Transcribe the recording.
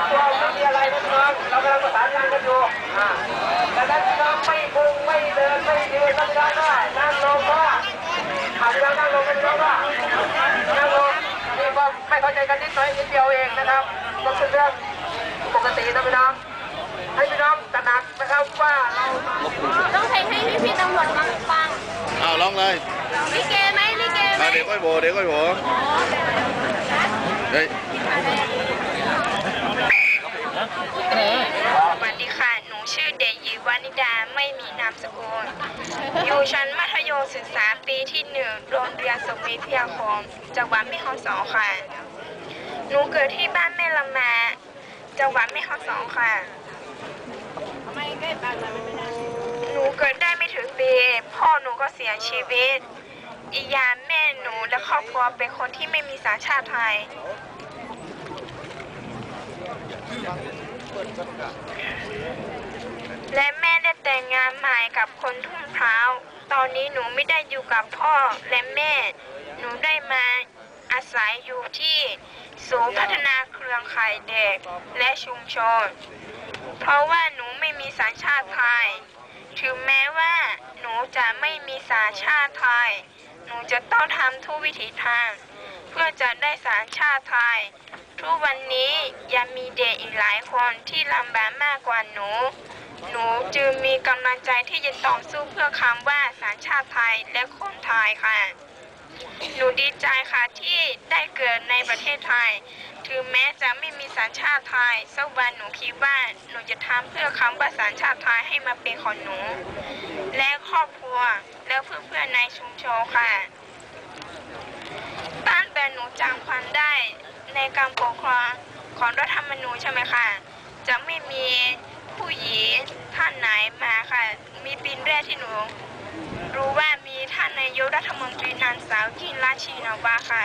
กควบคุมตัวไม่มีอะไรนะพี่น้องเรากำลังประสานงานกันอยู่อ่าดังนั้นพี่น้องไม่พุงไม่เดินไม่ยืนนะพี่น้องก็นั่งลงก็อาจจะนั่งลงกันพี่น้องก็นั่งลงนี่ก็ไม่เข้าใจกันนิดหน่อยนิดเดียวเองนะครับก็คือเรื่องปกตินะพี่น้องให้พี่น้องตระหนักนะครับว่าเราต้องเพลงให้พี่พี่ๆตำรวจฟังฟังเอาร้องเลยลิเกไหมลิเกไหมมาเด็กก้อยโบเด็กก้อยโบเฮ้ย สวัสดีค่ะ หนูชื่อเด็กหญิงวานิดา ไม่มี นอยู่ชั้นมัธยมศึกษาปีที่หนึ่งโรงเรียนสมิทยาคม จังหวัดแม่ฮ่องสอนค่ะ หนูเกิดที่บ้านแม่ละมา จังหวัดแม่ฮ่องสอนค่ะหนูเกิดได้ไม่ถึงปี พ่อหนูก็เสียชีวิต อียาแม่หนูและครอบครัวเป็นคนที่ไม่มีสัญชาติไทยและแม่ แต่งงานใหม่กับคนทุ่งพร้าว ตอนนี้หนูไม่ได้อยู่กับพ่อและแม่ หนูได้มาอาศัยอยู่ที่ศูนย์พัฒนาเครือข่ายเด็กและชุมชน เพราะว่าหนูไม่มีสัญชาติไทย ถึงแม้ว่าหนูจะไม่มีสัญชาติไทย หนูจะต้องทำทุกวิถีทาง เพื่อจะได้สัญชาติไทย ทุกวันนี้ยังมีเด็กอีกหลายคนที่ลำบากมากกว่าหนู หนูจึงมีกำลังใจที่จะต่อสู้เพื่อคำว่าสัญชาติไทยและคนไทยค่ะ หนูดีใจค่ะที่ได้เกิดในประเทศไทย ถึงแม้จะไม่มีสัญชาติไทยสักวันหนูคิดว่าหนูจะทำเพื่อคำว่าสัญชาติไทยให้มาเป็นของหนู และครอบครัวและเพื่อนๆในชุมชนค่ะตั้งแต่หนูจำความได้ในการปกครองของรัฐธรรมนูญใช่ไหมคะจะไม่มี ผู้หญิงท่านไหนมาค่ะ มีปีนแรกที่หนู รู้ว่ามีท่านนายกรัฐมนตรีนางสาวยิ่งรักชินวาค่ะ